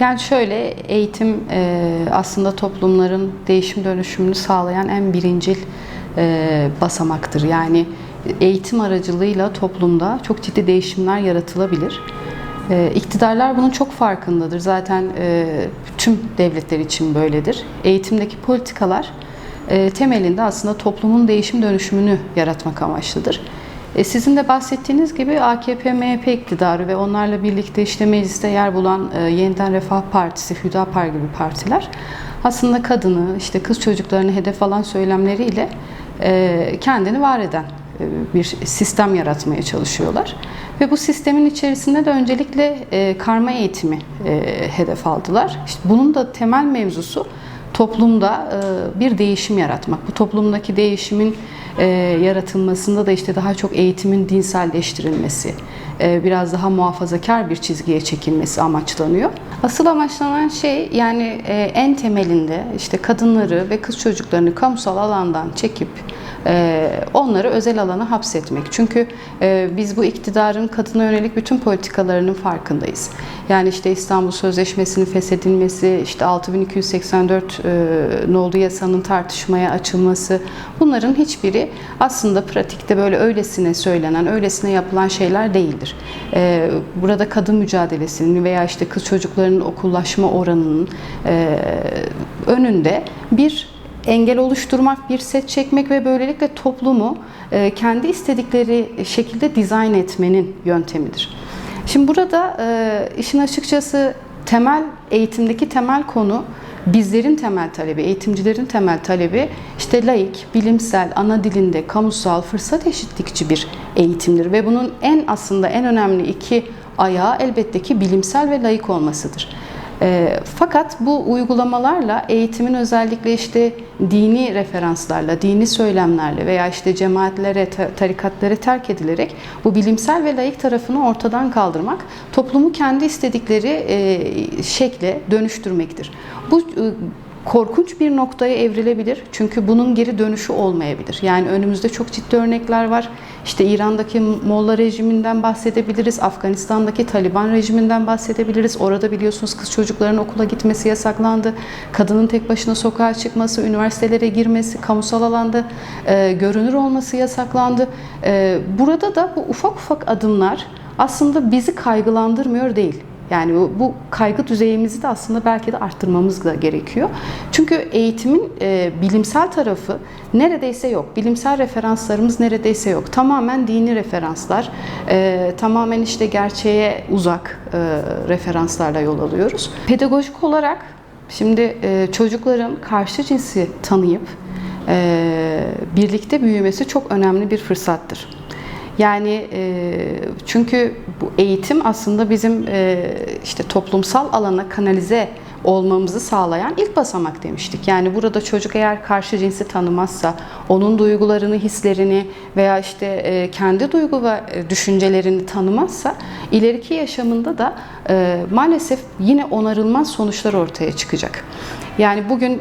Yani şöyle eğitim e, aslında toplumların değişim dönüşümünü sağlayan en birincil e, basamaktır. Yani eğitim aracılığıyla toplumda çok ciddi değişimler yaratılabilir. E, iktidarlar bunun çok farkındadır. Zaten e, tüm devletler için böyledir. Eğitimdeki politikalar e, temelinde aslında toplumun değişim dönüşümünü yaratmak amaçlıdır. E, sizin de bahsettiğiniz gibi AKP, MHP iktidarı ve onlarla birlikte işte mecliste yer bulan e, Yeniden Refah Partisi, Hüdapar gibi partiler aslında kadını, işte kız çocuklarını hedef alan söylemleriyle e, kendini var eden e, bir sistem yaratmaya çalışıyorlar. Ve bu sistemin içerisinde de öncelikle e, karma eğitimi e, hedef aldılar. İşte bunun da temel mevzusu toplumda e, bir değişim yaratmak. Bu toplumdaki değişimin e, yaratılmasında da işte daha çok eğitimin dinselleştirilmesi, biraz daha muhafazakar bir çizgiye çekilmesi amaçlanıyor. Asıl amaçlanan şey yani e, en temelinde işte kadınları ve kız çocuklarını kamusal alandan çekip e, onları özel alana hapsetmek. Çünkü e, biz bu iktidarın kadına yönelik bütün politikalarının farkındayız. Yani işte İstanbul Sözleşmesi'nin feshedilmesi, işte 6284 e, nolu yasanın tartışmaya açılması bunların hiçbiri aslında pratikte böyle öylesine söylenen, öylesine yapılan şeyler değildir. E, burada kadın mücadelesinin veya işte kız çocuklarının okullaşma oranının e, önünde bir engel oluşturmak, bir set çekmek ve böylelikle toplumu e, kendi istedikleri şekilde dizayn etmenin yöntemidir. Şimdi burada e, işin açıkçası temel eğitimdeki temel konu bizlerin temel talebi, eğitimcilerin temel talebi işte laik, bilimsel, ana dilinde, kamusal, fırsat eşitlikçi bir eğitimdir ve bunun en aslında en önemli iki ayağı elbette ki bilimsel ve laik olmasıdır. E, fakat bu uygulamalarla eğitimin özellikle işte dini referanslarla, dini söylemlerle veya işte cemaatlere, tarikatlara terk edilerek bu bilimsel ve layık tarafını ortadan kaldırmak, toplumu kendi istedikleri e, şekle dönüştürmektir. Bu e, korkunç bir noktaya evrilebilir. Çünkü bunun geri dönüşü olmayabilir. Yani önümüzde çok ciddi örnekler var. İşte İran'daki Molla rejiminden bahsedebiliriz. Afganistan'daki Taliban rejiminden bahsedebiliriz. Orada biliyorsunuz kız çocukların okula gitmesi yasaklandı. Kadının tek başına sokağa çıkması, üniversitelere girmesi, kamusal alanda e, görünür olması yasaklandı. E, burada da bu ufak ufak adımlar aslında bizi kaygılandırmıyor değil. Yani bu, bu kaygı düzeyimizi de aslında belki de arttırmamız da gerekiyor. Çünkü eğitimin e, bilimsel tarafı neredeyse yok. Bilimsel referanslarımız neredeyse yok. Tamamen dini referanslar, e, tamamen işte gerçeğe uzak e, referanslarla yol alıyoruz. Pedagojik olarak şimdi e, çocukların karşı cinsi tanıyıp e, birlikte büyümesi çok önemli bir fırsattır. Yani e, çünkü bu eğitim aslında bizim e, işte toplumsal alana kanalize olmamızı sağlayan ilk basamak demiştik. Yani burada çocuk eğer karşı cinsi tanımazsa, onun duygularını, hislerini veya işte e, kendi duygu ve düşüncelerini tanımazsa ileriki yaşamında da e, maalesef yine onarılmaz sonuçlar ortaya çıkacak. Yani bugün e,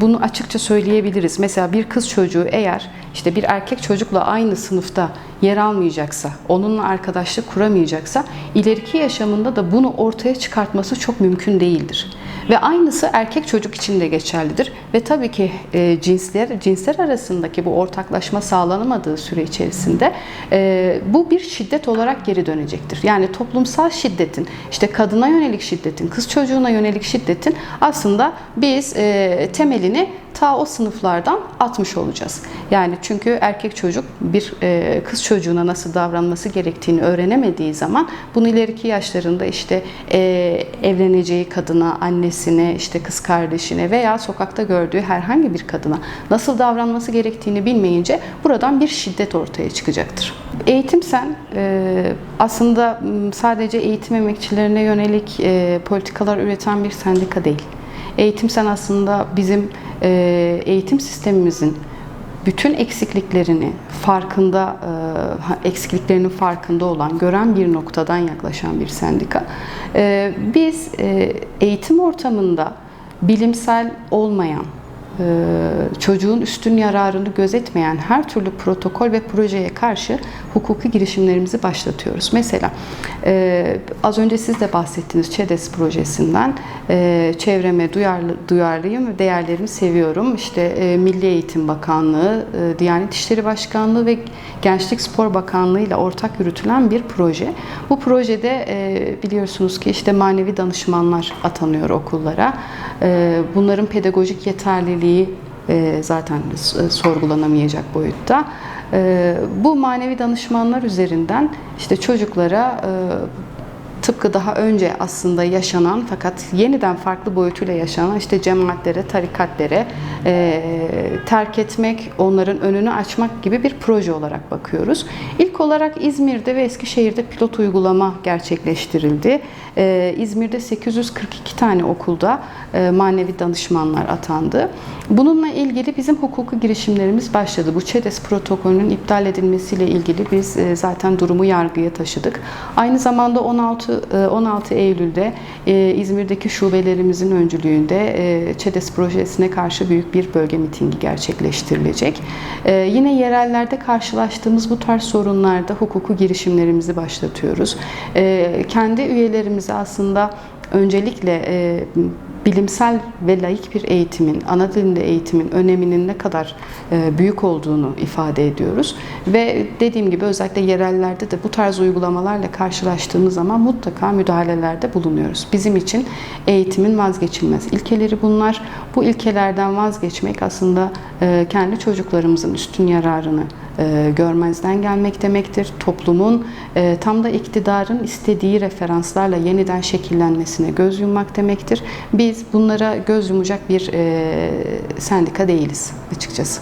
bunu açıkça söyleyebiliriz. Mesela bir kız çocuğu eğer işte bir erkek çocukla aynı sınıfta yer almayacaksa, onunla arkadaşlık kuramayacaksa ileriki yaşamında da bunu ortaya çıkartması çok mümkün değildir. Ve aynısı erkek çocuk için de geçerlidir. Ve tabii ki e, cinsler cinsler arasındaki bu ortaklaşma sağlanamadığı süre içerisinde e, bu bir şiddet olarak geri dönecektir. Yani toplumsal şiddetin, işte kadına yönelik şiddetin, kız çocuğuna yönelik şiddetin aslında biz e, temelini ta o sınıflardan atmış olacağız. Yani çünkü erkek çocuk bir e, kız çocuğuna nasıl davranması gerektiğini öğrenemediği zaman bunu ileriki yaşlarında işte e, evleneceği kadına, annesine, işte kız kardeşine veya sokakta gördüğü herhangi bir kadına nasıl davranması gerektiğini bilmeyince buradan bir şiddet ortaya çıkacaktır. Eğitim sen e, aslında sadece eğitim emekçilerine yönelik e, politikalar üreten bir sendika değil. Eğitim sen aslında bizim e, eğitim sistemimizin bütün eksikliklerini farkında, e, eksikliklerinin farkında olan, gören bir noktadan yaklaşan bir sendika. E, biz eğitim ortamında bilimsel olmayan, çocuğun üstün yararını gözetmeyen her türlü protokol ve projeye karşı hukuki girişimlerimizi başlatıyoruz. Mesela e, az önce siz de bahsettiğiniz ÇEDES projesinden e, çevreme duyarlı, duyarlıyım ve değerlerimi seviyorum. İşte e, Milli Eğitim Bakanlığı, Diyanet İşleri Başkanlığı ve Gençlik Spor Bakanlığı ile ortak yürütülen bir proje. Bu projede biliyorsunuz ki işte manevi danışmanlar atanıyor okullara. Bunların pedagojik yeterliliği e, zaten s- sorgulanamayacak boyutta. E, bu manevi danışmanlar üzerinden işte çocuklara e, tıpkı daha önce aslında yaşanan fakat yeniden farklı boyutuyla yaşanan işte cemaatlere, tarikatlere e, terk etmek, onların önünü açmak gibi bir proje olarak bakıyoruz. İlk olarak İzmir'de ve Eskişehir'de pilot uygulama gerçekleştirildi. E, İzmir'de 842 tane okulda e, manevi danışmanlar atandı. Bununla ilgili bizim hukuki girişimlerimiz başladı. Bu ÇEDES protokolünün iptal edilmesiyle ilgili biz e, zaten durumu yargıya taşıdık. Aynı zamanda 16 e, 16 Eylül'de e, İzmir'deki şubelerimizin öncülüğünde e, ÇEDES projesine karşı büyük bir bölge mitingi gerçekleştirilecek. E, Yine yerellerde karşılaştığımız bu tarz sorunlarda hukuku girişimlerimizi başlatıyoruz. E, Kendi üyelerimize aslında öncelikle e, bilimsel ve laik bir eğitimin, ana dilinde eğitimin öneminin ne kadar e, büyük olduğunu ifade ediyoruz. Ve dediğim gibi özellikle yerellerde de bu tarz uygulamalarla karşılaştığımız zaman mutlaka müdahalelerde bulunuyoruz. Bizim için eğitimin vazgeçilmez ilkeleri bunlar. Bu ilkelerden vazgeçmek aslında e, kendi çocuklarımızın üstün yararını e, görmezden gelmek demektir. Toplumun e, tam da iktidarın istediği referanslarla yeniden şekillenmesine göz yummak demektir. Biz bunlara göz yumacak bir e, sendika değiliz açıkçası.